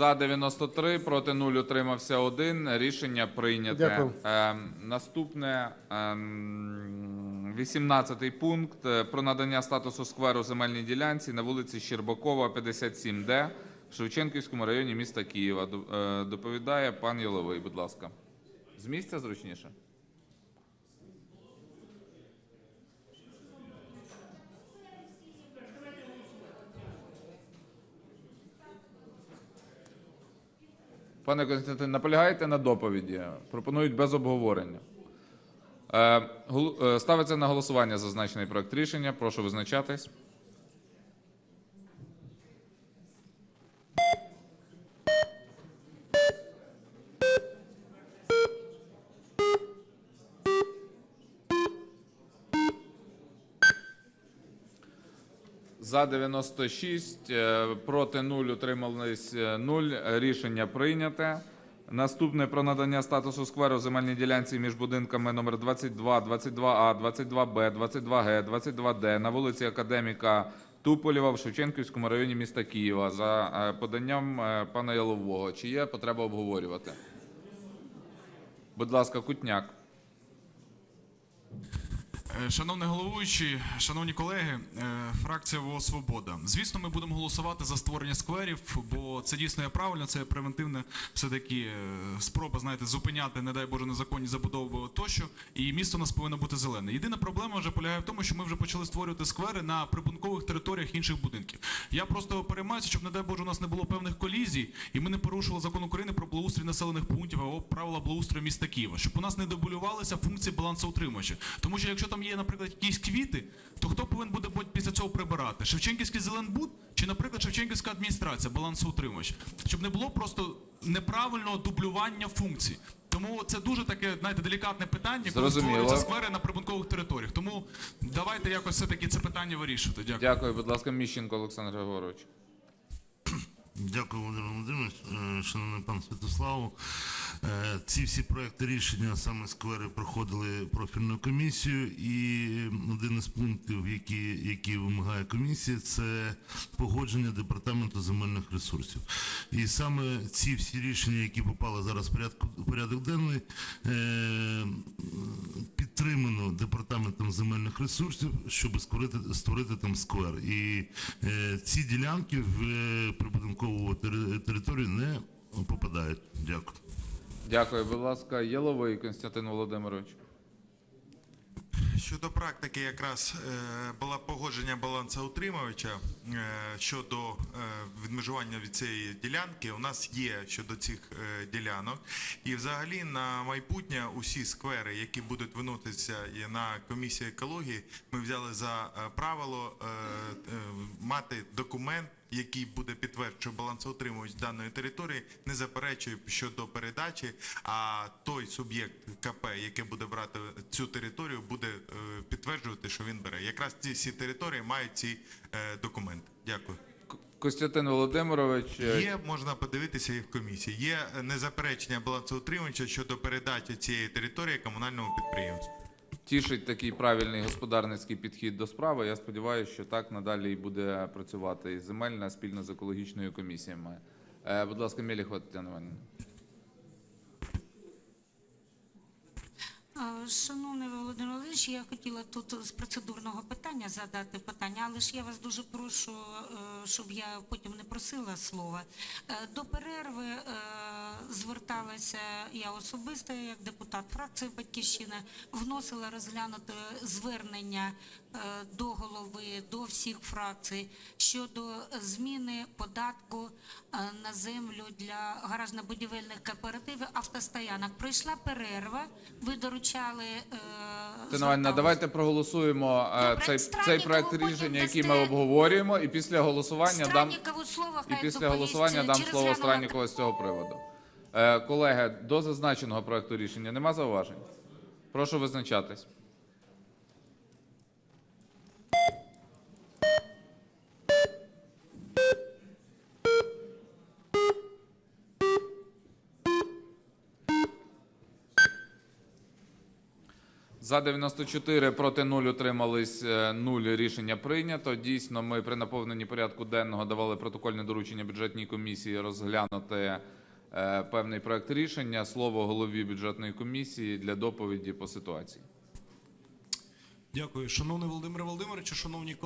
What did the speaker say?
За 93, проти 0, утримався 1. Рішення прийнято. Дякую. Е, наступне е, 18 пункт про надання статусу скверу земельній ділянці на вулиці Щербакова, 57Д в Шевченківському районі міста Києва. Е, Доповідає пан Яловий, будь ласка. З місця зручніше? Пане Константин, наполягаєте на доповіді? Пропонують без обговорення. Е, е, ставиться на голосування зазначений проект рішення. Прошу визначатись. За 96, е, проти 0, утримались 0. Рішення прийняте. Наступне про надання статусу скверу земельній ділянці між будинками номер 22, 22А, 22Б, 22Г, 22Д на вулиці Академіка Туполєва в Шевченківському районі міста Києва за е, поданням е, пана Ялового. Чи є потреба обговорювати? Будь ласка, Кутняк. Е, Шановний головуючий, шановні колеги, е, фракція ВО Свобода. Звісно, ми будемо голосувати за створення скверів, бо це дійсно є правильно, це превентивна все-таки е, спроба, знаєте, зупиняти, не дай Боже, незаконні забудови тощо. І місто у нас повинно бути зелене. Єдина проблема вже полягає в тому, що ми вже почали створювати сквери на прибункових територіях інших будинків. Я просто переймаюся, щоб, не дай Боже, у нас не було певних колізій, і ми не порушили закон України про благоустрій населених пунктів або правила благоустрою міста Києва, щоб у нас не дублювалися функції балансоутримувача. Тому що якщо там є, наприклад, якісь квіти, то хто повинен буде після цього прибирати? Шевченківський зеленбуд чи, наприклад, Шевченківська адміністрація, балансоутримувач, щоб не було просто неправильного дублювання функцій. Тому це дуже таке, знаєте, делікатне питання, коли створюються сквери на прибункових територіях. Тому давайте якось все-таки це питання вирішувати. Дякую. Дякую, будь ласка, Міщенко Олександр Григорович. Дякую, Володимир Володимирович, Е, шановний пан Святославу. Е, Ці всі проекти рішення саме сквери проходили профільну комісію, і один із пунктів, які, які вимагає комісія, це погодження департаменту земельних ресурсів. І саме ці всі рішення, які попали зараз в порядку порядок денний, е, підтримано департаментом земельних ресурсів, щоб створити, створити там сквер. І е, ці ділянки в е, прибудинкову тери- територію не попадають. Дякую. Дякую, будь ласка, Єловий Константин Володимирович. Щодо практики, якраз е, була погодження балансоутримувача е, щодо е, відмежування від цієї ділянки. У нас є щодо цих ділянок. І взагалі на майбутнє усі сквери, які будуть виноситися на комісію екології, ми взяли за правило мати документ. Який буде підтверджувати, що балансоутримувач даної території не заперечує щодо передачі, а той суб'єкт КП, який буде брати цю територію, буде е, підтверджувати, що він бере. Якраз ці всі території мають ці е, документи. Дякую. Костянтин Володимирович. е, Є, можна подивитися і в комісії. Є незаперечення балансоутримувача щодо передачі цієї території комунальному підприємству. Тішить такий правильний господарницький підхід до справи. Я сподіваюся, що так надалі і буде працювати і земельна спільно з екологічною комісіями. Е, будь ласка, Меліхова Тетяна Іванівна. Шановний Володимир Володимирович, я хотіла тут з процедурного питання задати питання, але ж я вас дуже прошу, е, щоб я потім не просила слова. Е, До перерви зверталася я особисто, як депутат фракції Батьківщина, вносила розглянути звернення е, до голови, до всіх фракцій щодо зміни податку е, на землю для гаражно-будівельних кооперативів автостоянок. Пройшла перерва, ви доручали. е, Іванівна, давайте проголосуємо Добре, цей, цей проект рішення, який ми обговорюємо, і після голосування дам слово, і після голосування дам слово Страннікову з цього приводу. Е, колеги, до зазначеного проекту рішення нема зауважень? Прошу визначатись. За 94, проти 0, утримались 0. Рішення прийнято. Дійсно, ми при наповненні порядку денного давали протокольне доручення бюджетній комісії розглянути е, певний проект рішення. Слово голові бюджетної комісії для доповіді по ситуації. Дякую, шановний Володимир Володимирович, шановні колеги.